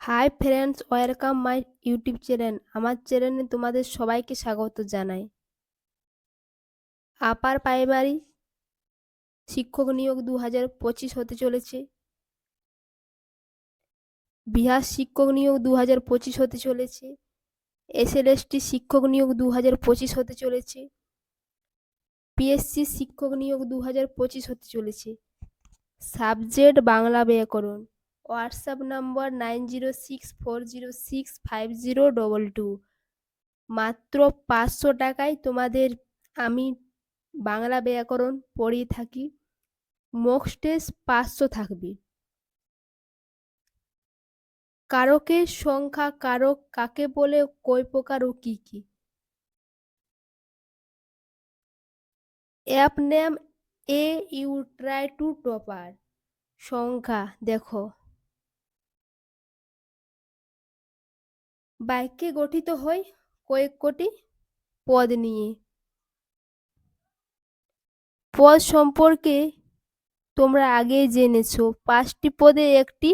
Hi friends welcome my YouTube channel আমার চ্যানেলে তোমাদের সবাইকে স্বাগত জানাই। আপার প্রাইমারি শিক্ষক নিয়োগ দু হাজার পঁচিশ হতে চলেছে। বিহার শিক্ষক নিয়োগ দু হাজার পঁচিশ হতে চলেছে। এসএলএসটি শিক্ষক নিয়োগ দু হাজার পঁচিশ হতে চলেছে। পিএসসি শিক্ষক নিয়োগ দু হাজার পঁচিশ হতে চলেছে। সাবজেক্ট বাংলা ব্যাকরণ। WhatsApp number nine zero six four zero six five zero double two. মাত্র পাঁচশো টাকায় তোমাদের আমি বাংলা ব্যাকরণ পড়িয়ে থাকি। মক টেস্ট পাঁচশো থাকবে। কারকের সংখ্যা কারক কাকে বলে কয় প্রকার ও কি কি? App name a you try to topper. সংখ্যা দেখো। বাক্যে গঠিত হয় কয়েক কোটি পদ নিয়ে। পদ সম্পর্কে তোমরা আগেই জেনেছো। পাঁচটি পদে একটি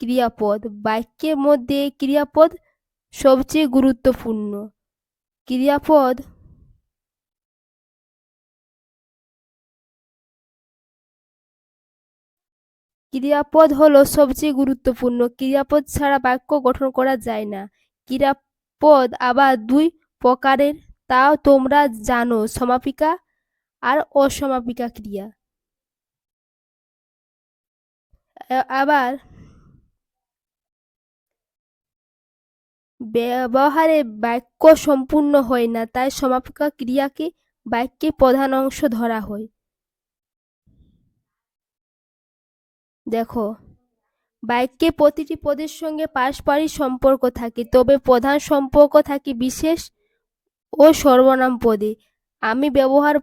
ক্রিয়াপদ। বাক্যের মধ্যে ক্রিয়াপদ সবচেয়ে গুরুত্বপূর্ণ। ক্রিয়াপদ ক্রিয়াপদ হলো সবচেয়ে গুরুত্বপূর্ণ। ক্রিয়াপদ ছাড়া বাক্য গঠন করা যায় না। ক্রিয়াপদ আবার দুই প্রকারের তাও তোমরা জানো, সমাপিকা আর অসমাপিকা ক্রিয়া। আবার ব্যবহারে বাক্য সম্পূর্ণ হয় না, তাই সমাপিকা ক্রিয়াকে বাক্যে প্রধান অংশ ধরা হয়। দেখো বাক্যে প্রতিটি পদের সঙ্গে পারস্পরিক সম্পর্ক থাকে, তবে প্রধান সম্পর্ক থাকে বিশেষ ও সর্বনাম পদে। আমি ব্যবহার,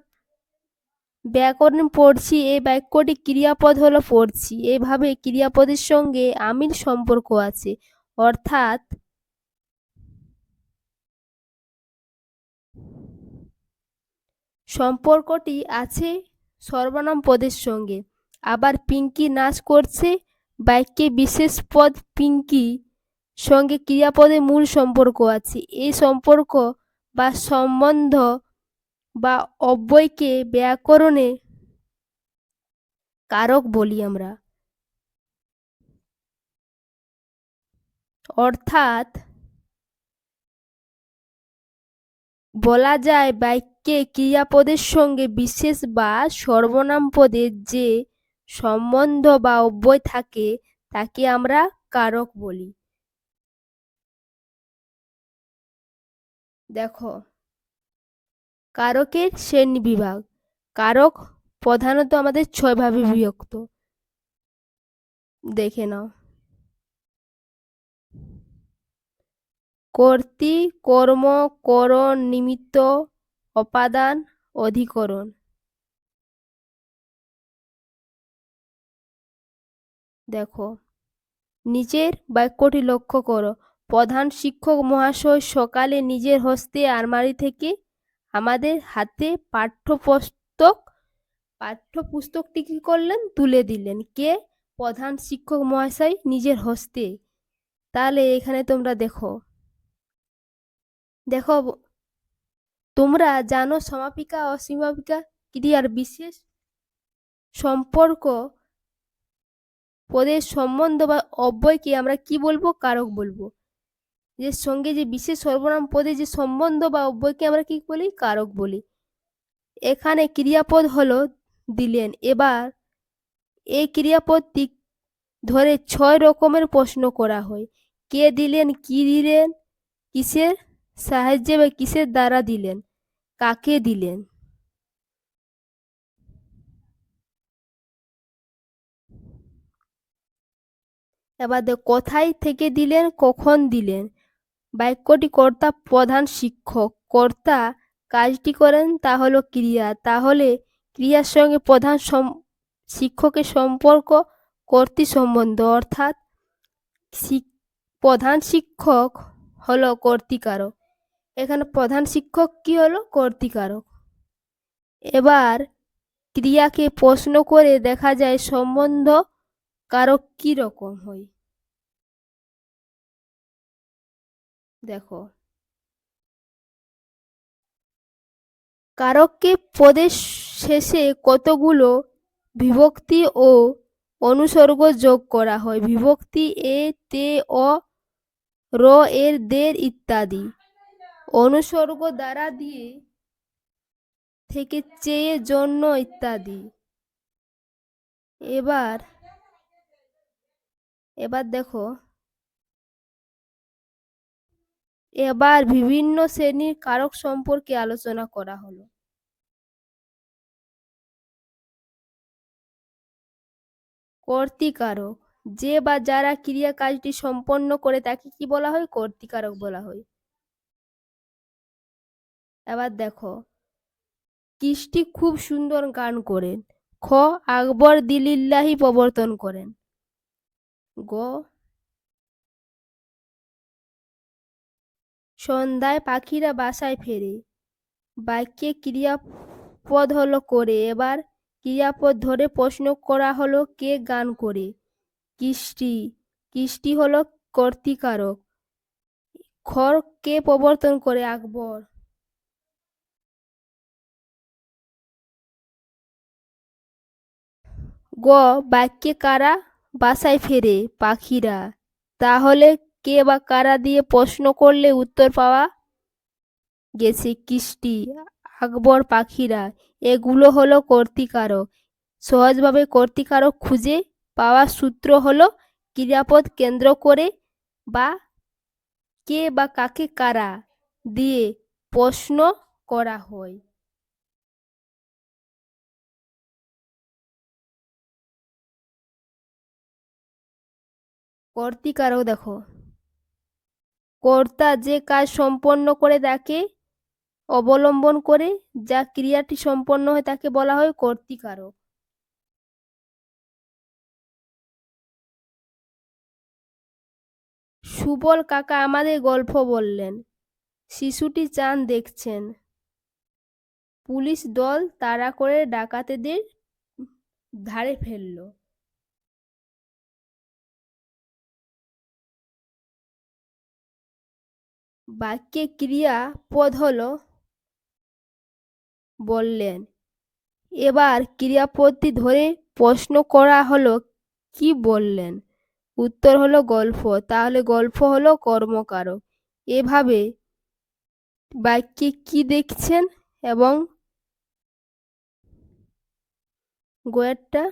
ব্যাকরণ পড়ছি, এই বাক্যটি ক্রিয়াপদ হলো পড়ছি, এভাবে ক্রিয়াপদের সঙ্গে আমির সম্পর্ক আছে, অর্থাৎ সম্পর্কটি আছে সর্বনাম পদের সঙ্গে। আবার পিঙ্কি নাচ করছে বাক্যে বিশেষ পদ পিঙ্কি, সঙ্গে ক্রিয়াপদের মূল সম্পর্ক আছে। এই সম্পর্ক বা সম্বন্ধ বা অব্যয়কে ব্যাকরণে কারক বলি আমরা। অর্থাৎ বলা যায় বাক্যে ক্রিয়াপদের সঙ্গে বিশেষ বা সর্বনাম পদের যে সম্বন্ধ বা অব্যয় থাকে, তাকে আমরা কারক বলি। দেখো, কারকের শ্রেণি বিভাগ। কারক প্রধানত আমাদের ছয় ভাবে বিভক্ত। দেখে নাও। কর্তৃ, কর্ম করণ নিমিত্ত, অপাদান, অধিকরণ। দেখো। নিচের বাক্যটি লক্ষ্য করো। প্রধান শিক্ষক মহাশয় সকালে নিজের হস্তে আলমারি থেকে আমাদের হাতে পাঠ্যপুস্তক, পাঠ্যপুস্তকটি কী করলেন? তুলে দিলেন। কে? প্রধান শিক্ষক মহাশয় নিজের হস্তে। তাহলে এখানে তোমরা দেখো। দেখো, তোমরা জানো সমাপিকা, অসীমাপিকা, ক্রিয়ার বিশেষ সম্পর্ক পদের সম্বন্ধ বা অব্যয়কে আমরা কি বলব? কারক বলব। যে সঙ্গে যে বিশেষ সর্বনাম পদে যে সম্বন্ধ বা অব্যয়কে আমরা কি বলি? কারক বলি। এখানে ক্রিয়াপদ হলো দিলেন। এবার এই ক্রিয়াপদটি ধরে ছয় রকমের প্রশ্ন করা হয়। কে দিলেন? কি দিলেন? কিসের সাহায্যে বা কিসের দ্বারা দিলেন? কাকে দিলেন? এবার কোথায় থেকে দিলেন, কখন দিলেন? বাক্যটি কর্তা প্রধান শিক্ষক, কর্তা কাজটি করেন, তা হলো ক্রিয়া। তাহলে ক্রিয়ার সঙ্গে প্রধান শিক্ষকের সম্পর্ক কর্তৃ সম্বন্ধ, অর্থাৎ প্রধান শিক্ষক হলো কর্তিকারক। এখানে প্রধান শিক্ষক কি হলো? কর্তিকারক। এবার ক্রিয়াকে প্রশ্ন করে দেখা যায়, সম্বন্ধ কারক কি রকম হয় দেখো। কারককে পদের শেষে কতগুলো বিভক্তি ও অনুসর্গ যোগ করা হয়? বিভক্তি এ, তে, অ, র, এর দের ইত্যাদি। অনুসর্গ দ্বারা দিয়ে থেকে চেয়ে, জন্য ইত্যাদি। এবার এবার দেখো। এবার বিভিন্ন শ্রেণির কারক সম্পর্কে আলোচনা করা হলো। কর্তিকারক যে বা যারা ক্রিয়া কাজটি সম্পন্ন করে তাকে কি বলা হয়? কর্তিকারক বলা হয়। এবার দেখো। কৃষ্টি খুব সুন্দর গান করেন। খ, আকবর দিলিল্লাহি প্রবর্তন করেন। গ। সন্ধ্যায় পাখিরা বাসায় ফেরে। বাক্যে ক্রিয়াপদ হলো করে। এবার ক্রিয়াপদ ধরে প্রশ্ন করা হলো কে গান করে? কৃষ্টি। কৃষ্টি হলো কর্তিকারক। খর কে প্রবর্তন করে? আকবর। গ, বাক্যে কারা বাসায় ফেরে, পাখিরা। তাহলে কে বা কারা দিয়ে প্রশ্ন করলে উত্তর পাওয়া? গেছে কৃষ্টি, আকবর পাখিরা, এগুলো হলো কর্তিকারক। সহজভাবে কর্তিকারক খুঁজে পাওয়ার সূত্র হলো ক্রিয়াপদ কেন্দ্র করে বা কে বা কাকে কারা দিয়ে প্রশ্ন করা হয়। কর্তিকারক দেখো। কর্তা যে কাজ সম্পন্ন করে তাকে অবলম্বন করে, যা ক্রিয়াটি সম্পন্ন হয় তাকে বলা হয় কর্তিকারক সুবল কাকা আমাদের গল্প বললেন, শিশুটি চাঁদ দেখছেন। পুলিশ দল তাড়া করে ডাকাতেদের ধারে ফেলল। বাক্যে ক্রিয়া পদ হলো বললেন। এবার ক্রিয়াপদটি ধরে প্রশ্ন করা হলো, কি বললেন? উত্তর হলো, গল্প। তাহলে গল্প হলো কর্মকারক। এভাবে বাক্যে কি দেখছেন এবং গোয়ারটা?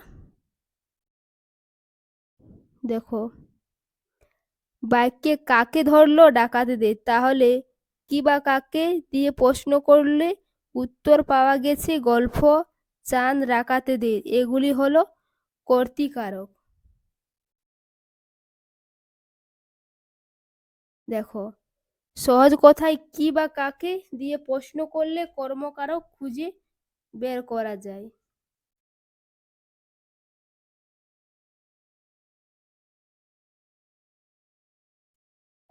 দেখো। বাক্যে কাকে ধরলো ডাকাতেদের? তাহলে কি বা কাকে দিয়ে প্রশ্ন করলে উত্তর পাওয়া গেছে গল্প, চাঁদ, ডাকাতেদের? এগুলি হলো কর্তিকারক। দেখো, সহজ কথায় কি বা কাকে দিয়ে প্রশ্ন করলে কর্মকারক খুঁজে বের করা যায়?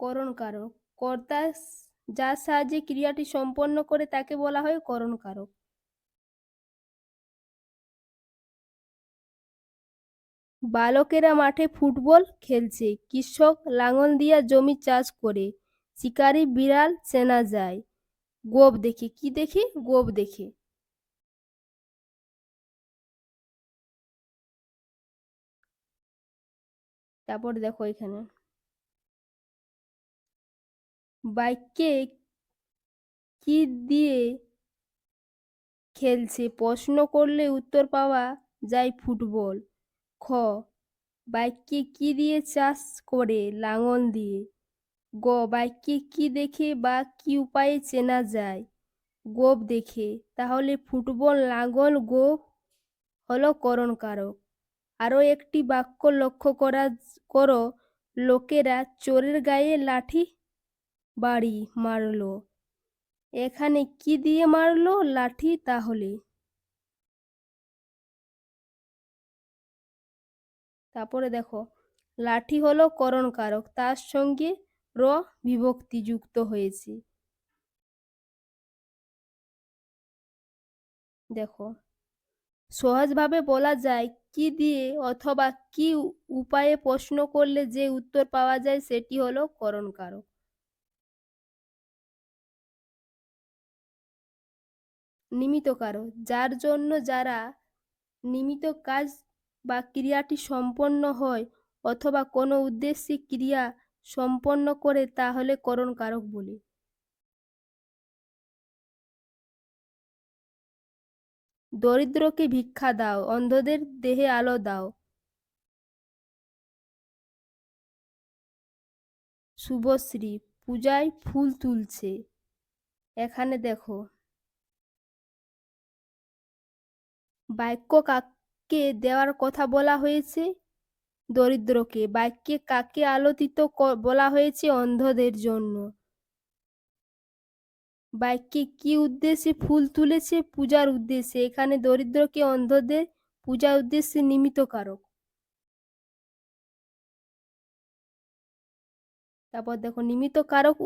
করণ কারক কর্তা যার সাহায্যে ক্রিয়াটি সম্পন্ন করে তাকে বলা হয় করণ কারক বালকেরা মাঠে ফুটবল খেলছে, কৃষক লাঙল দিয়া জমি চাষ করে, শিকারি বিড়াল চেনা যায়। গোপ দেখে, কি দেখে? গোপ দেখে। তারপর দেখো এখানে। বাক্যে কি দিয়ে খেলছে? প্রশ্ন করলে উত্তর পাওয়া যায় ফুটবল। খ বাক্যে কি দিয়ে চাষ করে? লাঙল দিয়ে। গ বাক্যে কি দেখে বা কি উপায়ে চেনা যায়? গোপ দেখে। তাহলে ফুটবল লাঙল গোপ হলো করণ কারক আরও একটি বাক্য লক্ষ্য করা করো। লোকেরা চোরের গায়ে লাঠি বাড়ি মারলো। এখানে কি দিয়ে মারলো লাঠি তাহলে? তারপরে দেখো, লাঠি হলো করণকারক তার সঙ্গে র বিভক্তি যুক্ত হয়েছে। দেখো, সহজভাবে বলা যায় কি দিয়ে অথবা কি উপায়ে প্রশ্ন করলে যে উত্তর পাওয়া যায় সেটি হলো করণ নিমিত্ত কারক যার জন্য যারা নিমিত্ত কাজ বা ক্রিয়াটি সম্পন্ন হয় অথবা কোনো উদ্দেশ্যে ক্রিয়া সম্পন্ন করে, তাহলে করণ কারক বলি। দরিদ্রকে ভিক্ষা দাও, অন্ধদের দেহে আলো দাও। শুভশ্রী, পূজায় ফুল তুলছে। এখানে দেখো বাক্য কাকে দেওয়ার কথা বলা হয়েছে? দরিদ্রকে। বাক্যে কাকে আলোচিত বলা হয়েছে অন্ধদের জন্য? বাক্যে কি উদ্দেশ্যে ফুল তুলেছে? পূজার উদ্দেশ্যে। এখানে দরিদ্রকে অন্ধদের পূজার উদ্দেশ্যে নিমিত্ত কারক। তারপর দেখো নিমিত্ত কারক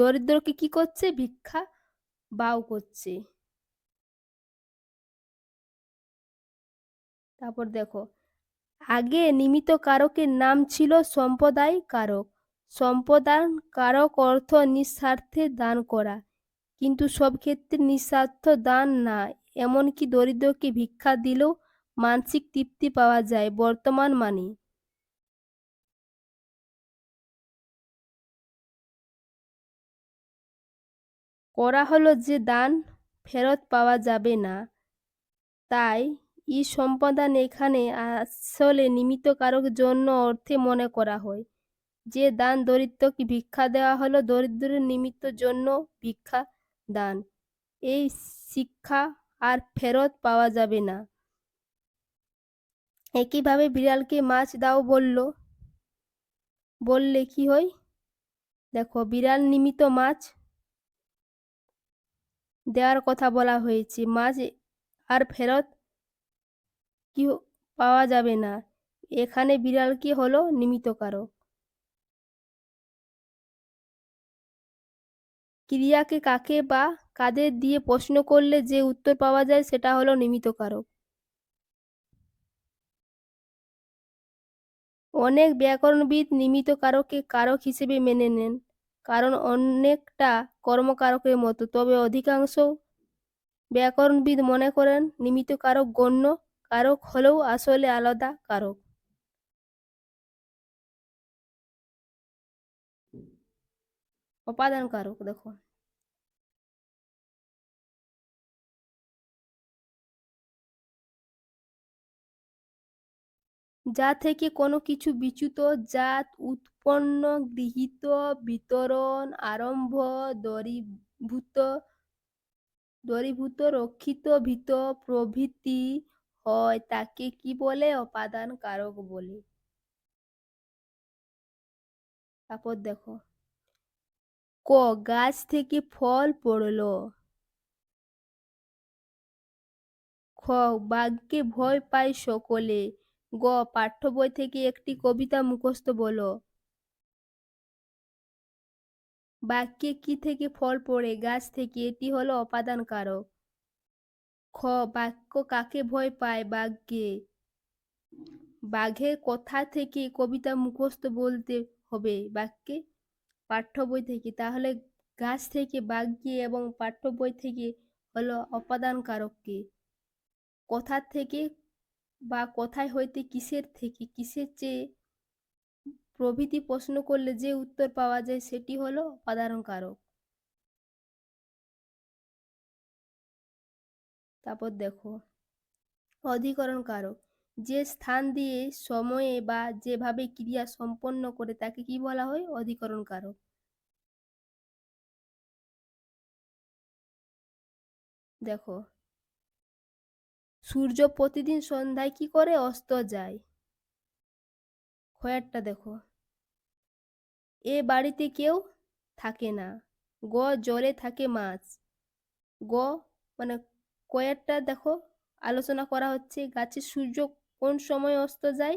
দরিদ্রকে কি করছে? ভিক্ষা বাউ করছে। তারপর দেখো, আগে নিমিত্ত কারকের নাম ছিল সম্প্রদায় কারক। সম্প্রদান কারক অর্থ নিঃস্বার্থে দান করা। কিন্তু সব ক্ষেত্রে নিঃস্বার্থ দান না, এমনকি দরিদ্রকে ভিক্ষা দিলেও মানসিক তৃপ্তি পাওয়া যায় বর্তমান মানে করা হলো যে দান ফেরত পাওয়া যাবে না। তাই ই সম্পাদান এখানে আসলে নিমিত্ত কারক জন্য অর্থে মনে করা হয়। যে দান দরিদ্রকে ভিক্ষা দেওয়া হলো, দরিদ্রের নিমিত্ত জন্য ভিক্ষা দান। এই শিক্ষা আর ফেরত পাওয়া যাবে না। একইভাবে বিড়ালকে মাছ দাও বলল, বললে কি হয়? দেখো, বিড়াল নিমিত্ত মাছ দেওয়ার কথা বলা হয়েছে। মাছ আর ফেরত কি পাওয়া যাবে না। এখানে বিড়াল কি হলো? নিমিত্ত কারক ক্রিয়াকে কাকে বা কাদের দিয়ে প্রশ্ন করলে যে উত্তর পাওয়া যায় সেটা হলো নিমিত্ত কারক। অনেক ব্যাকরণবিদ নিমিত্ত কারককে কারক হিসেবে মেনে নেন, কারণ অনেকটা কর্মকারকের মতো। তবে অধিকাংশ ব্যাকরণবিদ মনে করেন নিমিত্ত কারক গণ্য কারক হলেও আসলে আলাদা কারক। উপাদান কারক, দেখো। যা থেকে কোনো কিছু বিচ্যুত, জাত, উৎপন্ন, গৃহীত, বিতরণ, আরম্ভ, দরিভূত দরিভূত, রক্ষিত, ভীত, প্রভৃতি হয় তাকে কি বলে? অপাদান কারক বলে। তারপর দেখো। ক, গাছ থেকে ফল পড়ল। খ, বাঘকে ভয় পায় সকলে। গ, পাঠ্য বই থেকে একটি কবিতা মুখস্থ বলো। বাক্যে কি থেকে ফল পড়ে? গাছ থেকে। এটি হলো অপাদান কারক খ বাক্য কাকে ভয় পায় বাঘকে বাঘের কথা থেকে কবিতা মুখস্থ বলতে হবে বাক্যে পাঠ্য বই থেকে। তাহলে গাছ থেকে বাঘকে এবং পাঠ্য বই থেকে হলো অপাদান কারককে কথার থেকে বা কথায় হইতে কিসের থেকে? কিসের চেয়ে প্রভৃতি প্রশ্ন করলে যে উত্তর পাওয়া যায় সেটি হলো অপাদান কারক তারপর দেখো। অধিকরণ কারক যে স্থান দিয়ে সময়ে বা যেভাবে ক্রিয়া সম্পন্ন করে তাকে কি বলা হয়? অধিকরণ কারক দেখো। সূর্য প্রতিদিন সন্ধ্যায় কি করে? অস্ত যায়। খয়ারটা দেখো। এ বাড়িতে কেউ থাকে না। গ জলে থাকে মাছ। গ মানে কয়েরটা দেখো, আলোচনা করা হচ্ছে, গাছের সূর্য কোন সময় অস্ত যায়?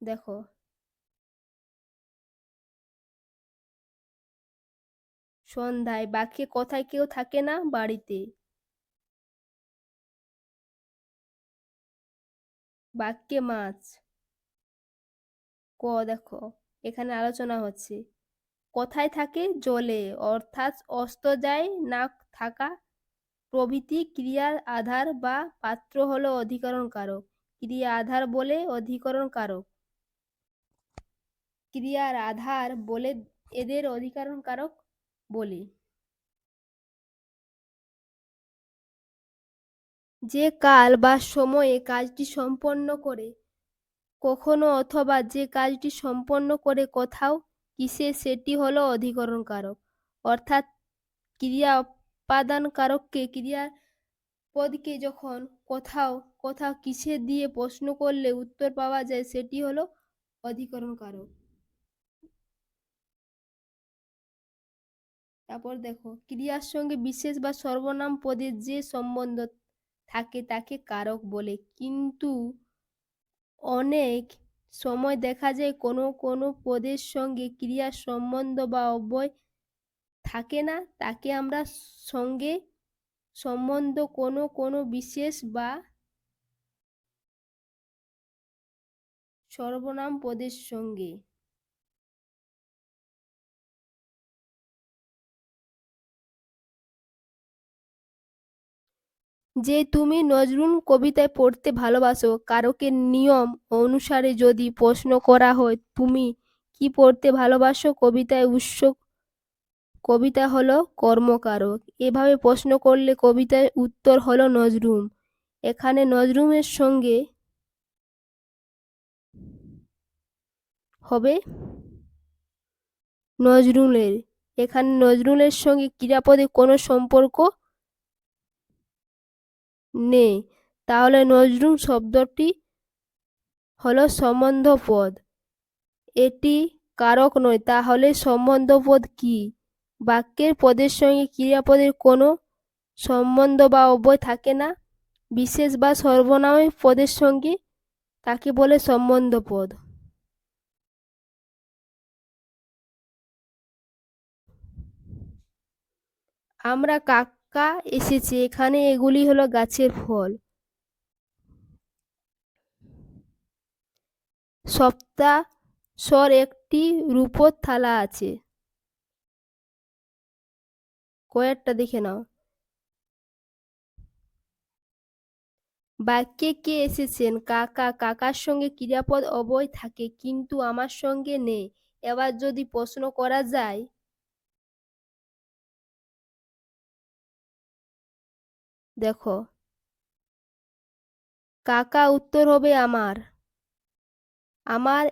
দেখো। সন্ধ্যায় বাক্যে কথায় কেউ থাকে না বাড়িতে। বাক্যে মাছ। ক, দেখো, এখানে আলোচনা হচ্ছে। কোথায় থাকে? জলে, অর্থাৎ অস্ত যায় না থাকা প্রভৃতি ক্রিয়ার আধার বা পাত্র হলো অধিকরণ কারক ক্রিয়া আধার বলে অধিকরণ কারক ক্রিয়ার আধার বলে এদের অধিকরণ কারক বলি। যে কাল বা সময়ে কাজটি সম্পন্ন করে, কখনো অথবা যে কাজটি সম্পন্ন করে কোথাও, কিসে সেটি হলো অধিকরণ কারক অর্থাৎ ক্রিয়া উপাদান কারককে ক্রিয়া পদকে যখন কোথাও কোথাও কিসে দিয়ে প্রশ্ন করলে উত্তর পাওয়া যায়, সেটি হলো অধিকরণ কারক তারপর দেখো, ক্রিয়ার সঙ্গে বিশেষ বা সর্বনাম পদের যে সম্বন্ধ থাকে, তাকে কারক বলে। কিন্তু অনেক সময় দেখা যায় কোনো কোনো পদের সঙ্গে ক্রিয়ার সম্বন্ধ বা অব্যয় থাকে না, তাকে আমরা সঙ্গে সম্বন্ধ কোনো কোনো বিশেষ বা সর্বনাম পদের সঙ্গে। যে তুমি নজরুল কবিতায় পড়তে ভালোবাসো কারকের নিয়ম অনুসারে যদি প্রশ্ন করা হয়, তুমি কি পড়তে ভালোবাসো? কবিতায় উৎস কবিতা হলো কর্মকারক। এভাবে প্রশ্ন করলে কবিতার উত্তর হলো নজরুম। এখানে নজরুমের সঙ্গে হবে নজরুলের। এখানে নজরুলের সঙ্গে ক্রিয়াপদে কোনো সম্পর্ক নেই। তাহলে নজরুল শব্দটি হলো সম্বন্ধ পদ এটি কারক নয়, তাহলে সম্বন্ধ পদ কি? বাক্যের পদের সঙ্গে ক্রিয়াপদের কোনো সম্বন্ধ বা অব্যয় থাকে না। বিশেষ বা সর্বনামী পদের সঙ্গে তাকে বলে সম্বন্ধ পদ আমরা কাকা এসেছি, এখানে এগুলি হলো গাছের ফল। সপ্তাহ স্বর একটি রূপোর থালা আছে। কয়েকটা দেখে নাও। বাক্যে কে এসেছেন? কাকা, কাকার সঙ্গে ক্রিয়াপদ অবয় থাকে, কিন্তু আমার সঙ্গে নেই। এবার যদি প্রশ্ন করা যায়? দেখো। কাকা, উত্তর হবে আমার। আমার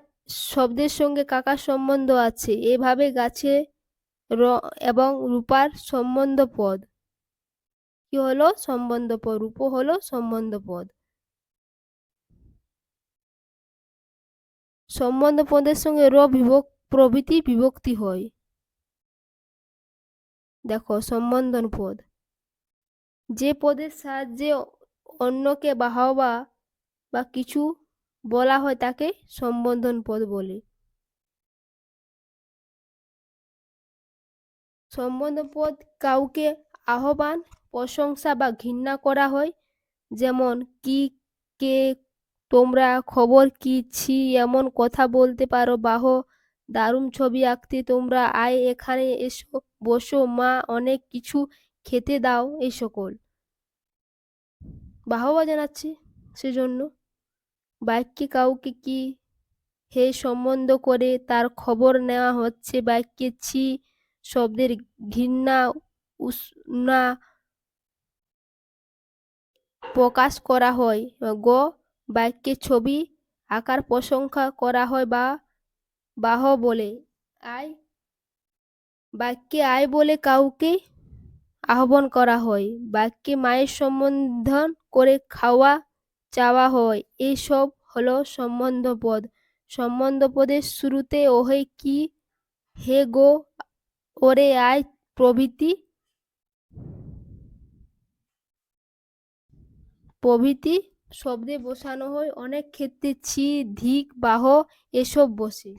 শব্দের সঙ্গে কাকার সম্বন্ধ আছে। এভাবে গাছে র এবং রূপার সম্বন্ধ পদ কি হলো? সম্বন্ধ পদ রূপ হলো সম্বন্ধ পদ সম্বন্ধ পদের সঙ্গে র বিভক প্রভৃতি বিভক্তি হয়। দেখো সম্বন্ধন পদ যে পদের সাহায্যে অন্যকে বাহবা বা কিছু বলা হয় তাকে সম্বোধন পদ বলে। সম্বোধন পদ কাউকে আহ্বান, প্রশংসা বা ঘৃণা করা হয়? যেমন, কি, কে, তোমরা খবর কি, ছি, এমন কথা বলতে পারো, বাহ, দারুণ ছবি আঁকতে তোমরা, আয়, এখানে এসো, বসো, মা, অনেক কিছু খেতে দাও, এই সকল। বাহবা জানাচ্ছি সেজন্য। বাক্যে কাউকে কি, হে সম্বন্ধ করে তার খবর নেওয়া হচ্ছে? বাক্যে ছি শব্দের ঘৃণা, উষ্ণা প্রকাশ করা হয় গ, বাক্যে ছবি আকার প্রশংসা করা হয় বা, বাহ বলে। আয়, বাক্যে আয় বলে কাউকে আহ্বান করা হয়। বাক্যে মায়ের সম্বোধন করে খাওয়া চাওয়া হয়। এইসব হলো সম্বন্ধ পদ সম্বন্ধ পদের শুরুতে ওহে কি, হে গো ওরে আয় প্রভৃতি। প্রভৃতি শব্দে বসানো হয় অনেক ক্ষেত্রে ছি ধিক বাহ এসব বসে।